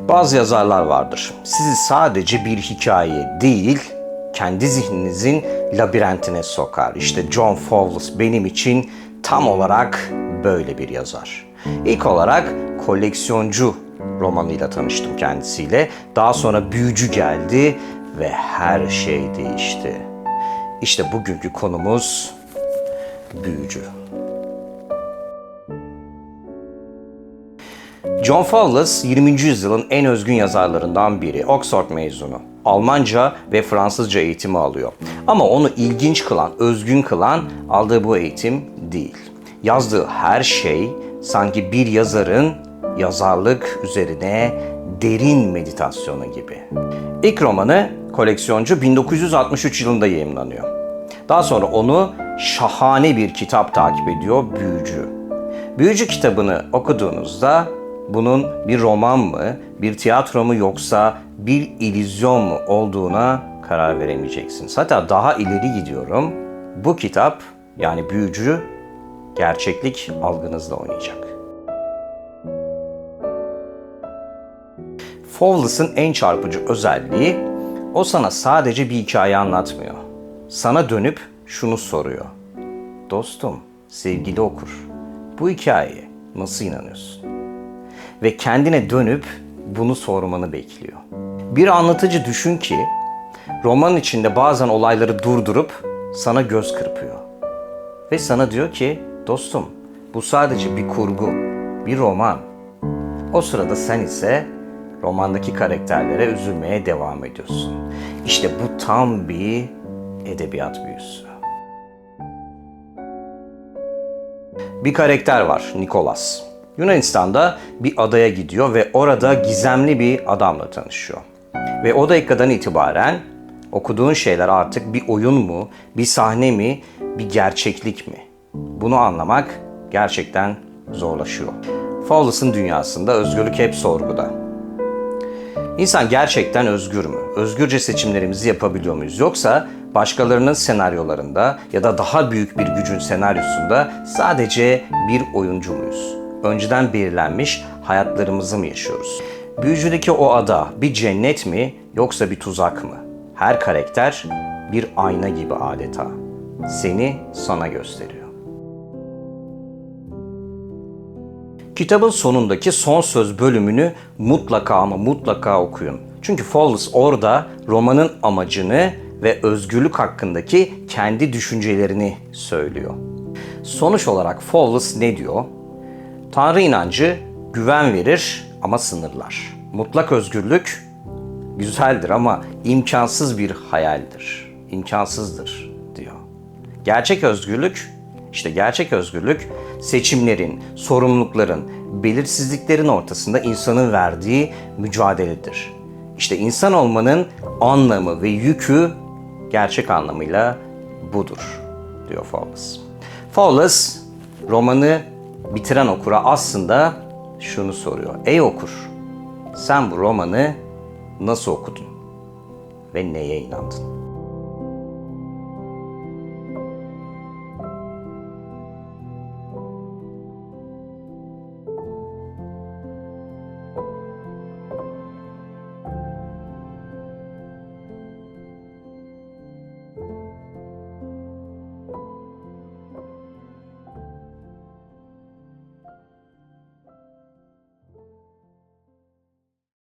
Bazı yazarlar vardır. Sizi sadece bir hikaye değil, kendi zihninizin labirentine sokar. İşte John Fowles benim için tam olarak böyle bir yazar. İlk olarak koleksiyoncu romanıyla tanıştım kendisiyle. Daha sonra büyücü geldi ve her şey değişti. İşte bugünkü konumuz büyücü. John Fowles 20. yüzyılın en özgün yazarlarından biri. Oxford mezunu. Almanca ve Fransızca eğitimi alıyor. Ama onu ilginç kılan, özgün kılan aldığı bu eğitim değil. Yazdığı her şey sanki bir yazarın yazarlık üzerine derin meditasyonu gibi. İlk romanı Koleksiyoncu 1963 yılında yayımlanıyor. Daha sonra onu şahane bir kitap takip ediyor, Büyücü. Büyücü kitabını okuduğunuzda bunun bir roman mı, bir tiyatro mu yoksa bir illüzyon mu olduğuna karar veremeyeceksiniz. Hatta daha ileri gidiyorum. Bu kitap yani Büyücü gerçeklik algınızla oynayacak. Fowles'ın en çarpıcı özelliği o sana sadece bir hikaye anlatmıyor. Sana dönüp şunu soruyor. Dostum, sevgili okur, bu hikayeye nasıl inanıyorsun? Ve kendine dönüp bunu sormanı bekliyor. Bir anlatıcı düşün ki roman içinde bazen olayları durdurup sana göz kırpıyor. Ve sana diyor ki dostum bu sadece bir kurgu, bir roman. O sırada sen ise romandaki karakterlere üzülmeye devam ediyorsun. İşte bu tam bir edebiyat büyüsü. Bir karakter var, Nikolas. Yunanistan'da bir adaya gidiyor ve orada gizemli bir adamla tanışıyor. Ve o dakikadan itibaren okuduğun şeyler artık bir oyun mu, bir sahne mi, bir gerçeklik mi? Bunu anlamak gerçekten zorlaşıyor. Fowles'ın dünyasında özgürlük hep sorguda. İnsan gerçekten özgür mü? Özgürce seçimlerimizi yapabiliyor muyuz? Yoksa başkalarının senaryolarında ya da daha büyük bir gücün senaryosunda sadece bir oyuncu muyuz? Önceden belirlenmiş hayatlarımızı mı yaşıyoruz? Büyücüdeki o ada bir cennet mi yoksa bir tuzak mı? Her karakter bir ayna gibi adeta. Seni sana gösteriyor. Kitabın sonundaki son söz bölümünü mutlaka ama mutlaka okuyun. Çünkü Fowles orada romanın amacını ve özgürlük hakkındaki kendi düşüncelerini söylüyor. Sonuç olarak Fowles ne diyor? Tanrı inancı güven verir ama sınırlar. Mutlak özgürlük güzeldir ama imkansız bir hayaldir. İmkansızdır diyor. Gerçek özgürlük işte gerçek özgürlük seçimlerin, sorumlulukların, belirsizliklerin ortasında insanın verdiği mücadeledir. İşte insan olmanın anlamı ve yükü gerçek anlamıyla budur diyor Fowles. Fowles romanı bitiren okura aslında şunu soruyor. Ey okur, sen bu romanı nasıl okudun ve neye inandın?